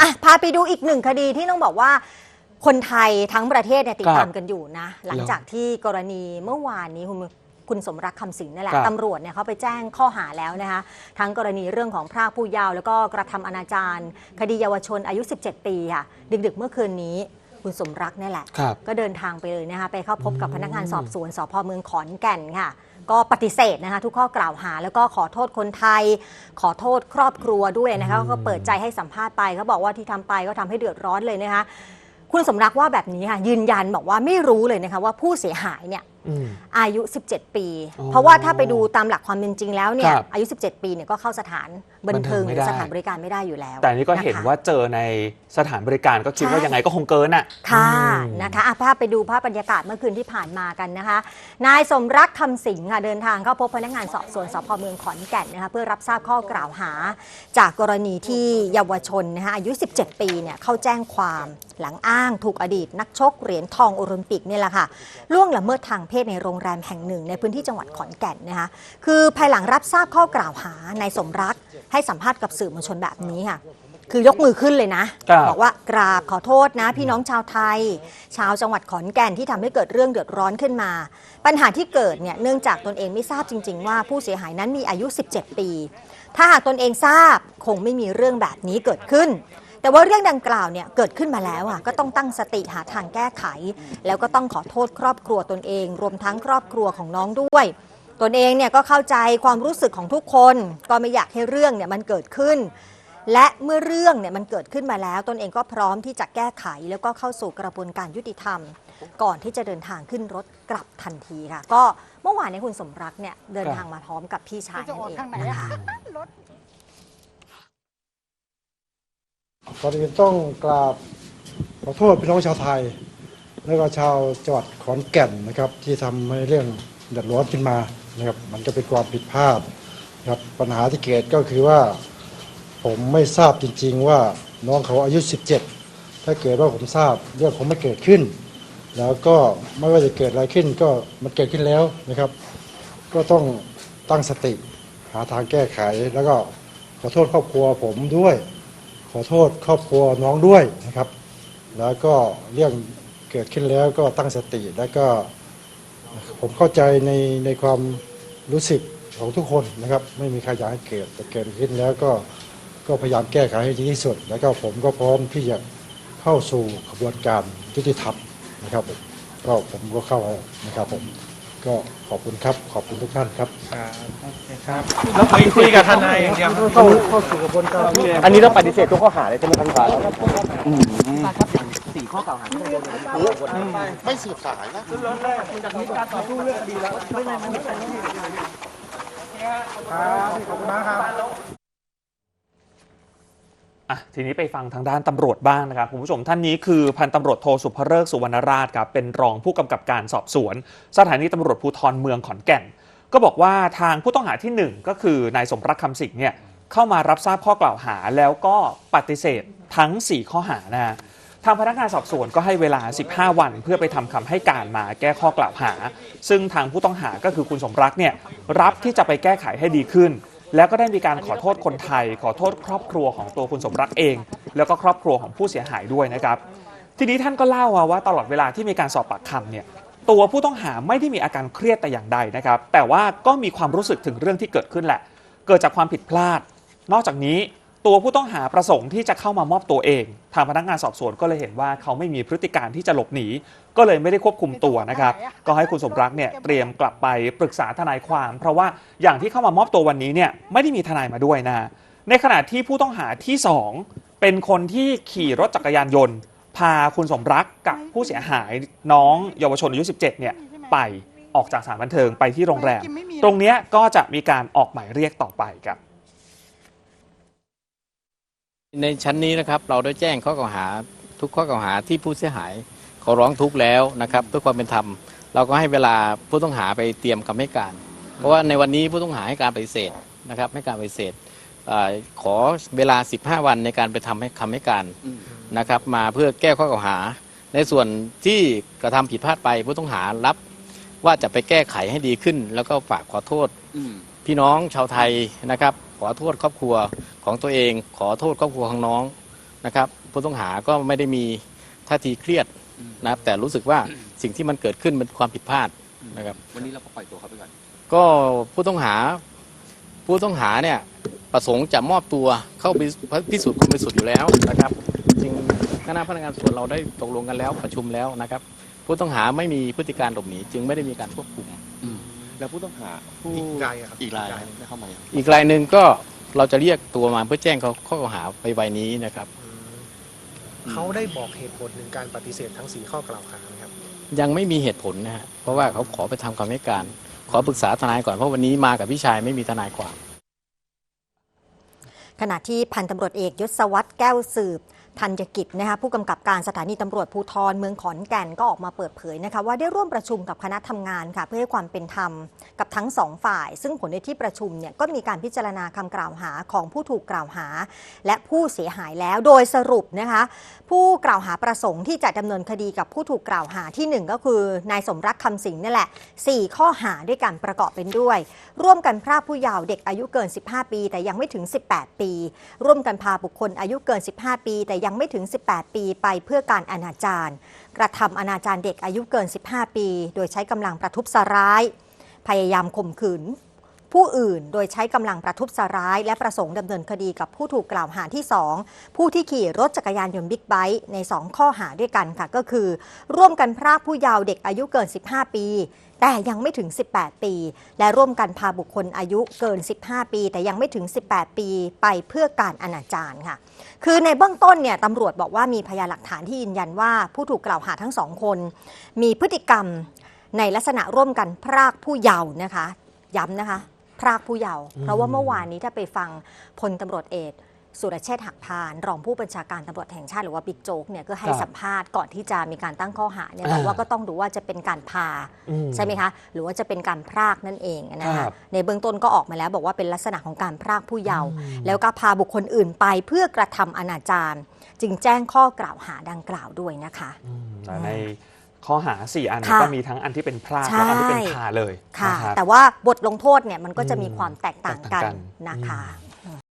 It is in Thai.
อะพาไปดูอีกหนึ่งคดีที่ต้องบอกว่าคนไทยทั้งประเทศเนี่ยติดครับตามกันอยู่นะ หลังจากที่กรณีเมื่อวานนี้คุณคุณสมรักคำสิงห์นั่นแหละครับตำรวจเนี่ยเขาไปแจ้งข้อหาแล้วนะคะทั้งกรณีเรื่องของพรากผู้เยาว์แล้วก็กระทำอนาจารคดีเยาวชนอายุ 17 ปีค่ะดึกๆเมื่อคืนนี้คุณสมรักเนี่ยแหละครับก็เดินทางไปเลยนะคะไปเข้าพบกับพนักงานสอบสวนสพเมืองขอนแก่นค่ะ ก็ปฏิเสธนะคะทุกข้อกล่าวหา แล้วก็ขอโทษคนไทย ขอโทษครอบครัวด้วยนะคะก็เปิดใจให้สัมภาษณ์ไปเขาบอกว่าที่ทำไปก็ทำให้เดือดร้อนเลยนะคะคุณสมรักว่าแบบนี้ค่ะยืนยันบอกว่าไม่รู้เลยนะคะว่าผู้เสียหายเนี่ยอืม อายุ 17 ปี อ๋อเพราะว่าถ้าไปดูตามหลักความเป็นจริงแล้วเนี่ยครับอายุ 17 ปีเนี่ยก็เข้าสถานบันเทิงบันเทิงไม่หรือได้ สถานบริการไม่ได้อยู่แล้วแต่อันนี่ก็เห็นว่าเจอในสถานบริการก็คิดว่าใช่ยังไงก็คงเกินอะค่ะอืม นะคะอะภาพไปดูภาพบรรยากาศเมื่อคืนที่ผ่านมากันนะคะ นายสมรักคำสิงห์ค่ะเดินทางเข้าพบพนักงานสอบสวนสพเมืองขอนแก่นนะคะเพื่อรับทราบข้อกล่าวหา จากกรณีที่เยาวชนนะคะอายุ 17 ปีเนี่ยเข้าแจ้งความหลังอ้างถูกอดีต นักชกเหรียญทองโอลิมปิกเนี่ยแหละค่ะล่วงละเมิดทางเพศในโรงแรมแห่งหนึ่ง ในพื้นที่จังหวัดขอนแก่นนะคะคือภายหลังรับทราบข้อกล่าวหานายสมรักให้สัมภาษณ์กับสื่อมวลชนแบบนี้ค่ะคือยกมือขึ้นเลยนะ ครับบอกว่ากราบขอโทษนะ พี่น้องชาวไทย ชาวจังหวัดขอนแก่นที่ทำให้เกิดเรื่องเดือดร้อนขึ้นมา ปัญหาที่เกิดเนี่ยเนื่องจากตนเองไม่ทราบจริง ๆ ว่าผู้เสียหายนั้นมีอายุ 17 ปี ถ้าหากตนเองทราบคงไม่มีเรื่องแบบนี้เกิดขึ้น แต่ว่าเรื่องดังกล่าวเนี่ยเกิดขึ้นมาแล้วอะก็ต้องตั้งสติหาทางแก้ไข แล้วก็ต้องขอโทษครอบครัวตนเอง รวมทั้งครอบครัวของน้องด้วยตนเองเนี่ยก็เข้าใจความรู้สึกของทุกคน ก็ไม่อยากให้เรื่องเนี่ยมันเกิดขึ้น และเมื่อเรื่องเนี่ยมันเกิดขึ้นมาแล้ว ตนเองก็พร้อมที่จะแก้ไขแล้วก็เข้าสู่กระบวนการยุติธรรม ก่อนที่จะเดินทางขึ้นรถกลับทันทีค่ะ ก็เมื่อวานนี้คุณสมรักเนี่ยเดินทางมาพร้อมกับพี่ชายนั่นเองนะคะ ก่อนอื่นต้องกราบขอโทษพี่น้องชาวไทย และก็ชาวจังหวัดขอนแก่นนะครับ ที่ทำให้เรื่องเดือดร้อนขึ้นมานะครับ มันก็เป็นความผิดพลาดนะครับปัญหาที่เกิดก็คือว่า ผมไม่ทราบจริง ๆ ว่าน้องเขาอายุ 17 ถ้าเกิดว่าผมทราบเรื่องคงไม่เกิดขึ้น แล้วก็ไม่ว่าจะเกิดอะไรขึ้นก็มันเกิดขึ้นแล้วนะครับ ก็ต้องตั้งสติหาทางแก้ไขแล้วก็ขอโทษครอบครัวผมด้วย ขอโทษครอบครัวน้องด้วยนะครับ แล้วก็เรื่องเกิดขึ้นแล้วก็ตั้งสติแล้วก็ผมเข้าใจในในความรู้สึกของทุกคนนะครับ ไม่มีใครอยากให้เกิดแต่เกิดขึ้นแล้วก็ก็พยายามแก้ไขให้ดีที่สุด แล้วก็ผมก็พร้อมที่จะเข้าสู่กระบวนการยุติธรรมนะครับผมก็ผมก็เข้านะครับผม ก็ขอบคุณครับ ขอบคุณทุกท่านครับแล้วคุยคุยกับทนายอย่างเดียวเข้าเข้าสู่กระบวนการอันนี้เราปฏิเสธทุกข้อหาเลยใช่ไหมครับพี่ฟ้าสี่ข้อกล่าวหาที่โดนไม่สืบสายนะอ่ะทีนี้ไปฟังทางด้านตำรวจบ้างนะครับคุณผู้ชมท่านนี้คือพันตำรวจโทสุภเริกสุวรรณราชครับเป็นรองผู้กำกับการสอบสวน สถานีตำรวจภูธรเมืองขอนแก่น ก็บอกว่าทางผู้ต้องหาที่หนึ่งก็คือนายสมรักคำสิงห์เนี่ยเข้ามารับทราบข้อกล่าวหาแล้วก็ปฏิเสธทั้ง 4 ข้อหานะฮะทางพนักงานสอบสวนก็ให้เวลา 15 วัน เพื่อไปทำคำให้การมาแก้ข้อกล่าวหา ซึ่งทางผู้ต้องหาก็คือคุณสมรักเนี่ยรับที่จะไปแก้ไขให้ดีขึ้น แล้วก็ได้มีการขอโทษคนไทย ขอโทษครอบครัวของตัวคุณสมรักเอง แล้วก็ครอบครัวของผู้เสียหายด้วยนะครับ ทีนี้ท่านก็เล่าว่าตลอดเวลาที่มีการสอบปากคำเนี่ยตัวผู้ต้องหาไม่ได้มีอาการเครียดแต่อย่างใดนะครับ แต่ว่าก็มีความรู้สึกถึงเรื่องที่เกิดขึ้นแหละ เกิดจากความผิดพลาด นอกจากนี้ ตัวผู้ต้องหาประสงค์ที่จะเข้ามามอบตัวเอง ทางพนักงานสอบสวนก็เลยเห็นว่าเขาไม่มีพฤติการที่จะหลบหนี ก็เลยไม่ได้ควบคุมตัวนะครับ ก็ให้คุณสมรักเนี่ยเตรียมกลับไปปรึกษาทนายความ เพราะว่าอย่างที่เข้ามามอบตัววันนี้เนี่ยไม่ได้มีทนายมาด้วยนะ ในขณะที่ผู้ต้องหาที่สองเป็นคนที่ขี่รถจักรยานยนต์ พาคุณสมรักกับผู้เสียหายน้องเยาวชนอายุ 17 เนี่ยไปออกจากสถานบันเทิงไปที่โรงแรม ตรงเนี้ยก็จะมีการออกหมายเรียกต่อไปครับ ในชั้นนี้นะครับเราได้แจ้งข้อกล่าวหาทุกข้อกล่าวหาที่ผู้เสียหายเขาร้องทุกข์แล้วนะครับเพื่อความเป็นธรรม เราก็ให้เวลาผู้ต้องหาไปเตรียมคำให้การ เพราะว่าในวันนี้ผู้ต้องหาให้การปฏิเสธนะครับให้การปฏิเสธเออขอเวลา 15 วันในการไปทำให้คำให้การนะครับมาเพื่อแก้ข้อกล่าวหา ในส่วนที่กระทำผิดพลาดไปผู้ต้องหารับว่าจะไปแก้ไขให้ดีขึ้น แล้วก็ฝากขอโทษ พี่น้องชาวไทยนะครับ ขอโทษครอบครัว ของตัวเอง ขอโทษครอบครัวของน้องนะครับผู้ต้องหาก็ไม่ได้มีท่าทีเครียดนะครับแต่รู้สึกว่าสิ่งที่มันเกิดขึ้นมันความผิดพลาดนะครับวันนี้เราก็ปล่อยตัวเขาไปก่อน ก็ผู้ต้องหาผู้ต้องหาเนี่ยประสงค์จะมอบตัวเข้าไปพิสูจน์ความบริสุทธิ์อยู่แล้วนะครับจริงคณะพนักงานสอบสวนเราได้ตกลงกันแล้วประชุมแล้วนะครับ ผู้ต้องหาไม่มีพฤติการหลบหนีจึงไม่ได้มีการควบคุมแล้วผู้ต้องหาผู้อีกรายอะครับอีกรายได้เข้ามายังอีกรายหนึ่งก็ เราจะเรียกตัวมาเพื่อแจ้งเขาข้อกล่าวหาไปไวๆนี้นะครับ เขาได้บอกเหตุผลถึงการปฏิเสธทั้งสี่ข้อกล่าวหาไหมครับ ยังไม่มีเหตุผลนะฮะเพราะว่าเขาขอไปทำคำให้การ ขอปรึกษาทนายก่อนเพราะวันนี้มากับพี่ชายไม่มีทนายความ ขณะที่พันตำรวจเอกยศวัตรแก้วสืบ ธัญกิจนะคะผู้กำกับการสถานีตำรวจภูธรเมืองขอนแก่นก็ออกมาเปิดเผยนะคะว่าได้ร่วมประชุมกับคณะทำงานค่ะ เพื่อให้ความเป็นธรรมกับทั้งสองฝ่าย ซึ่งผลในที่ประชุมเนี่ยก็มีการพิจารณาคำกล่าวหาของผู้ถูกกล่าวหา และผู้เสียหายแล้วโดยสรุปนะคะผู้กล่าวหาประสงค์ที่จะดำเนินคดีกับผู้ถูกกล่าวหาที่หนึ่งก็คือนายสมรักคำสิงห์นี่แหละ 4 ข้อหาด้วยกันประกอบเป็นด้วย ร่วมกันพรากผู้เยาว์เด็กอายุเกิน 15 ปี แต่ยังไม่ถึง 18 ปี ร่วมกันพาบุคคลอายุเกิน 15 ปี แต่ยังไม่ถึง 18 ปีไปเพื่อการอนาจารกระทำอนาจารเด็กอายุเกิน 15 ปี โดยใช้กำลังประทุษร้าย พยายามข่มขืน ผู้อื่น โดยใช้กำลังประทุษร้าย และประสงค์ดำเนินคดีกับผู้ถูกกล่าวหาที่ 2 ผู้ที่ขี่รถจักรยานยนต์บิ๊กไบค์ใน 2 ข้อหาด้วยกันค่ะ ก็คือ ร่วมกันพรากผู้เยาว์เด็กอายุเกิน 15 ปี แต่ยังไม่ถึง 18 ปี และร่วมกันพาบุคคลอายุเกิน 15 ปี แต่ยังไม่ถึง 18 ปี ไปเพื่อการอนาจารค่ะ คือในเบื้องต้นเนี่ยตำรวจบอกว่ามีพยานหลักฐานที่ยืนยันว่าผู้ถูกกล่าวหาทั้งสองคน มีพฤติกรรมในลักษณะร่วมกันพรากผู้เยาว์นะคะ ย้ำนะคะ พรากผู้เยาว์เพราะว่าเมื่อวานนี้ถ้าไปฟังพลตำรวจเอกสุรเชษฐ์หักพานรองผู้บัญชาการตำรวจแห่งชาติหรือว่าบิ๊กโจ๊กเนี่ยก็ให้ครับสัมภาษณ์ก่อนที่จะมีการตั้งข้อหาเนี่ยอ่าบอกว่าก็ต้องดูว่าจะเป็นการพาอืมใช่ไหมคะ หรือว่าจะเป็นการพรากนั่นเองนะครัคะบในเบื้องต้นก็ออกมาแล้วบอกว่าเป็นลักษณะของการพรากผู้เยาว์อืมแล้วก็พาบุคคลอื่นไปเพื่อกระทำอนาจารจึงแจ้งข้อกล่าวหาดังกล่าวด้วยนะคะอืมแต่ใน ข้อหา 4 อันค่ะก็มีทั้งอันที่เป็นพรากใช่และอันที่เป็นพาเลยค่ะ นะครับ แต่ว่าบทลงโทษเนี่ยมันก็จะมีความแตกต่างกันแตกต่างกันนะคะ